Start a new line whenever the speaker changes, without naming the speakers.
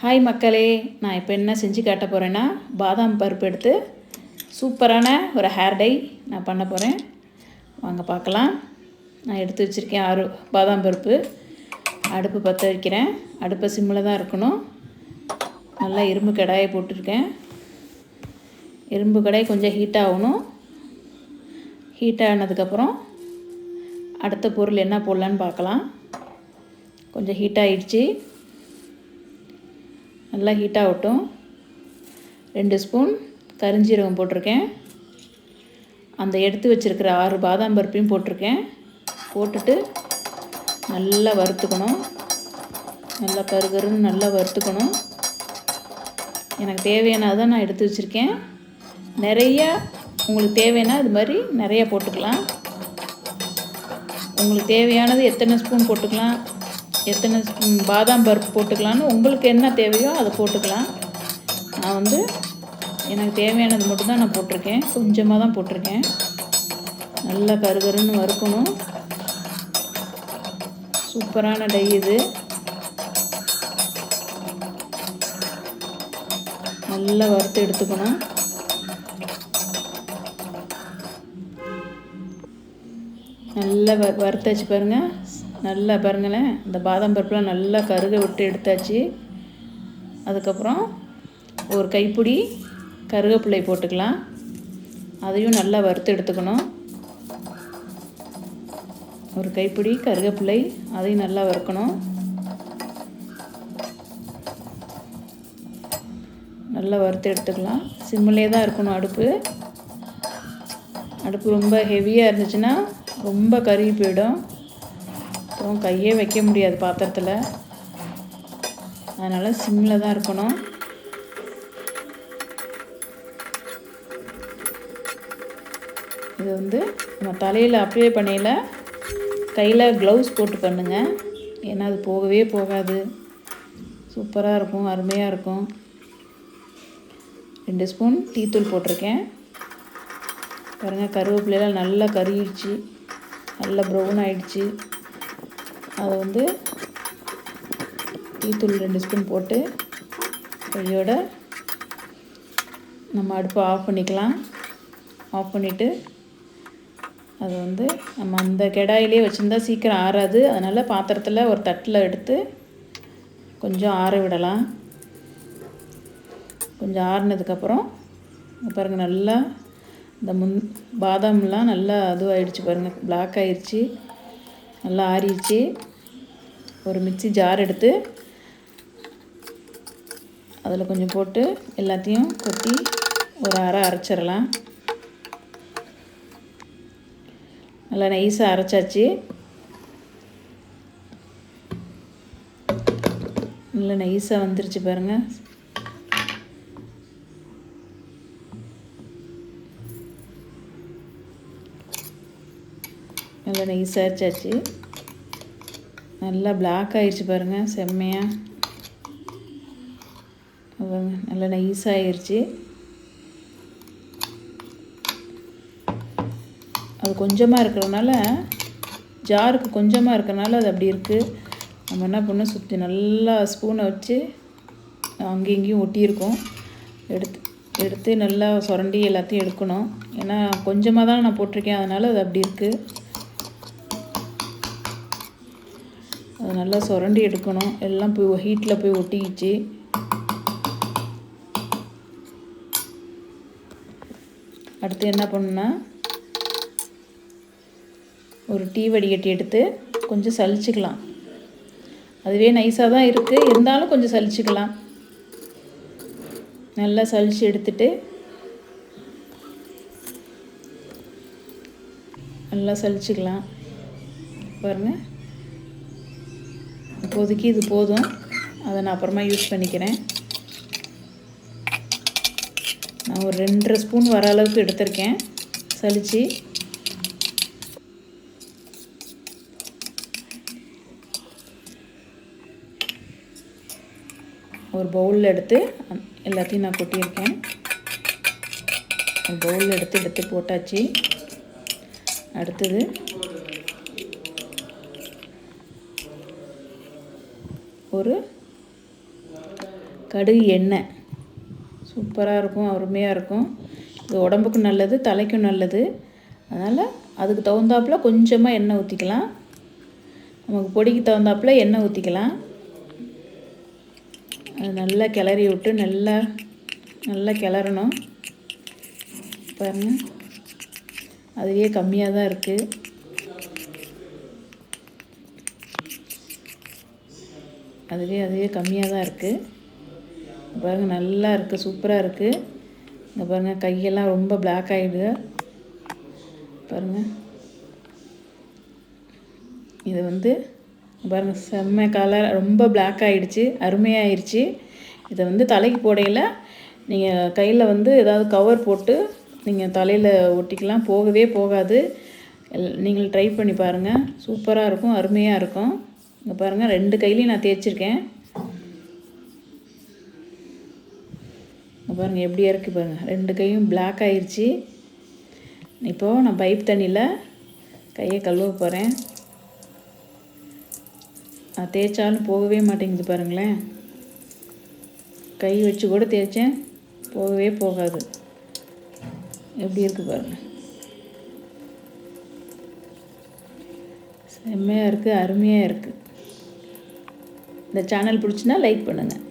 Hi மக்களே நான் இப்போ என்ன செஞ்சு காட்ட போகிறேன்னா பாதாம் பருப்பு எடுத்து சூப்பரான ஒரு ஹேர் டை நான் பண்ண போகிறேன் வாங்க பார்க்கலாம். நான் எடுத்து வச்சுருக்கேன் ஆறு பாதாம் பருப்பு. அடுப்பு பற்ற வைக்கிறேன். அடுப்பை சிம்மில் தான் இருக்கணும். நல்லா இரும்பு கடாயை போட்டிருக்கேன். இரும்பு கடாய் கொஞ்சம் ஹீட் ஆகணும். ஹீட் ஆனதுக்கப்புறம் அடுத்த பொருள் என்ன போடலான்னு பார்க்கலாம். கொஞ்சம் ஹீட் ஆகிடுச்சி நல்லா ஹீட் ஆகட்டும். ரெண்டு ஸ்பூன் கரிஞ்சீரகம் போட்டிருக்கேன். அந்த எடுத்து வச்சுருக்கிற ஆறு பாதாம் பருப்பையும் போட்டிருக்கேன். போட்டுட்டு நல்லா வறுத்துக்கணும். நல்லா கருகருன்னு நல்லா வறுத்துக்கணும். எனக்கு தேவையானதை நான் எடுத்து வச்சுருக்கேன். நிறையா உங்களுக்கு தேவைன்னா இது மாதிரி நிறையா போட்டுக்கலாம். உங்களுக்கு தேவையானது எத்தனை ஸ்பூன் போட்டுக்கலாம்? எத்தனை பாதாம் பருப்பு போட்டுக்கலான்னு உங்களுக்கு என்ன தேவையோ அதை போட்டுக்கலாம். நான் வந்து எனக்கு தேவையானது மட்டும்தான் நான் போட்டிருக்கேன். கொஞ்சமாக தான் போட்டிருக்கேன். நல்லா கருகருன்னு வறுக்கணும். சூப்பரான டை இது. நல்லா வறுத்து எடுத்துக்கணும். நல்லா வ வறுத்தாச்சு பாருங்கள் நல்லா பாருங்களேன். இந்த பாதாம் பருப்புலாம் நல்லா கருக விட்டு எடுத்தாச்சு. அதுக்கப்புறம் ஒரு கைப்பிடி கருகப்பிள்ளை போட்டுக்கலாம். அதையும் நல்லா வறுத்து எடுத்துக்கணும். ஒரு கைப்பிடி கருகப்பிள்ளை அதையும் நல்லா வறுக்கணும். நல்லா வறுத்து எடுத்துக்கலாம். சிம்மிலே தான் இருக்கணும் அடுப்பு. அடுப்பு ரொம்ப ஹெவியாக இருந்துச்சுன்னா ரொம்ப கருகி போயிடும். அப்புறம் கையே வைக்க முடியாது பாத்திரத்தில். அதனால் சிம்மில் தான் இருக்கணும். இது வந்து நம்ம தலையில் அப்ளை பண்ணையில் கையில் க்ளவுஸ் போட்டு பண்ணுங்கள் ஏன்னா அது போகவே போகாது. சூப்பராக இருக்கும் அருமையாக இருக்கும். ரெண்டு ஸ்பூன் டீத்தூள் போட்டிருக்கேன். பாருங்கள் கருவேப்பிலையெல்லாம் நல்லா கருகிடுச்சு. நல்லா ப்ரௌன் ஆகிடுச்சு அதை வந்து டீத்தூள் ரெண்டு ஸ்பூன் போட்டு கையோட நம்ம அடுப்பை ஆஃப் பண்ணிக்கலாம். ஆஃப் பண்ணிவிட்டு அது வந்து நம்ம அந்த கெடாயிலே வச்சுருந்தா சீக்கிரம் ஆறாது. அதனால் பாத்திரத்தில் ஒரு தட்டில் எடுத்து கொஞ்சம் ஆற விடலாம். கொஞ்சம் ஆறுனதுக்கப்புறம் பாருங்கள் நல்லா இந்த முன் பாதாம்லாம் நல்லா அதுவாகிடுச்சு பாருங்கள் பிளாக் ஆயிடுச்சு நல்லா ஆறிடுச்சு. ஒரு மிக்சி ஜார் எடுத்து அதில் கொஞ்சம் போட்டு எல்லாத்தையும் கொட்டி ஒரு அரை அரைச்சிடலாம். நல்லா நைஸாக அரைச்சாச்சு. நல்லா நைஸாக வந்துருச்சு பாருங்கள் நல்லா நைஸாக அரைச்சாச்சு நல்லா பிளாக் ஆயிடுச்சு பாருங்கள் செம்மையாக நல்லா நைஸாகிருச்சு அது கொஞ்சமாக இருக்கிறதுனால ஜாருக்கு கொஞ்சமாக இருக்கிறனால அது அப்படி இருக்குது நம்ம என்ன பண்ணோம் சுற்றி நல்லா ஸ்பூனை வச்சு அங்கேயும் இங்கேயும் ஒட்டியிருக்கோம். எடுத்து எடுத்து நல்லா சுரண்டி எல்லாத்தையும் எடுக்கணும். ஏன்னா கொஞ்சமாக தான் நான் போட்டிருக்கேன் அதனால் அது அப்படி இருக்குது அது நல்லா சுரண்டி எடுக்கணும். எல்லாம் போய் ஹீட்டில் போய் ஒட்டிக்கிச்சு. அடுத்து என்ன பண்ணுன்னா ஒரு டீ வடிகட்டி எடுத்து கொஞ்சம் சலிச்சுக்கலாம். அதுவே நைஸாக தான் இருக்குது இருந்தாலும் கொஞ்சம் சலிச்சுக்கலாம். நல்லா சலிச்சு எடுத்துட்டு நல்லா சலிச்சுக்கலாம். பாருங்கள் இப்போதைக்கு இது போதும். அதை நான் அப்புறமா யூஸ் பண்ணிக்கிறேன். நான் ஒரு ரெண்டரை ஸ்பூன் வர அளவுக்கு எடுத்திருக்கேன். சலிச்சு ஒரு பவுலில் எடுத்து எல்லாத்தையும் நான் கொட்டியிருக்கேன். ஒரு பவுலில் எடுத்து எடுத்து போட்டாச்சு. அடுத்தது ஒரு கடுகு எண்ணெய். சூப்பராக இருக்கும் அருமையாக இருக்கும். இது உடம்புக்கும் நல்லது தலைக்கும் நல்லது. அதனால் அதுக்கு தகுந்தாப்புல கொஞ்சமாக எண்ணெய் ஊற்றிக்கலாம் நமக்கு பொடிக்கு தகுந்தாப்புல எண்ணெய் ஊற்றிக்கலாம் அது நல்லா கிளறி விட்டு நல்லா நல்லா கிளறணும். பாருங்க. அதுவே கம்மியாக தான் இருக்குது அதுவே அதுவே கம்மியாக தான் இருக்குது பாருங்கள் நல்லா இருக்குது சூப்பராக இருக்குது இந்த பாருங்கள் கையெல்லாம் ரொம்ப பிளாக் ஆகிடுது பாருங்கள் இது வந்து பாருங்கள் செம்ம கலர் ரொம்ப பிளாக் ஆகிடுச்சு அருமையாயிருச்சு. இதை வந்து தலைக்கு போடையில் நீங்கள் கையில் வந்து ஏதாவது கவர் போட்டு நீங்கள் தலையில் ஒட்டிக்கலாம் போகவே போகாது. எல் நீங்கள் ட்ரை பண்ணி பாருங்கள் சூப்பராக இருக்கும் அருமையாக இருக்கும். இங்கே பாருங்கள் ரெண்டு கையிலையும் நான் தேய்ச்சிருக்கேன். பாருங்கள் எப்படியா இருக்குது பாருங்கள் ரெண்டு கையும் பிளாக் ஆயிடுச்சு இப்போது நான் பைப் தண்ணியில் கையை கழுவ போகிறேன் நான் தேய்ச்சாலும் போகவே மாட்டேங்குது பாருங்களேன். கை வச்சு கூட தேய்ச்சேன் போகவே போகாது. எப்படி இருக்குது பாருங்கள் செம்மையாக இருக்குது அருமையாக இருக்குது இந்த சேனல் பிடிச்சினா லைக் பண்ணுங்கள்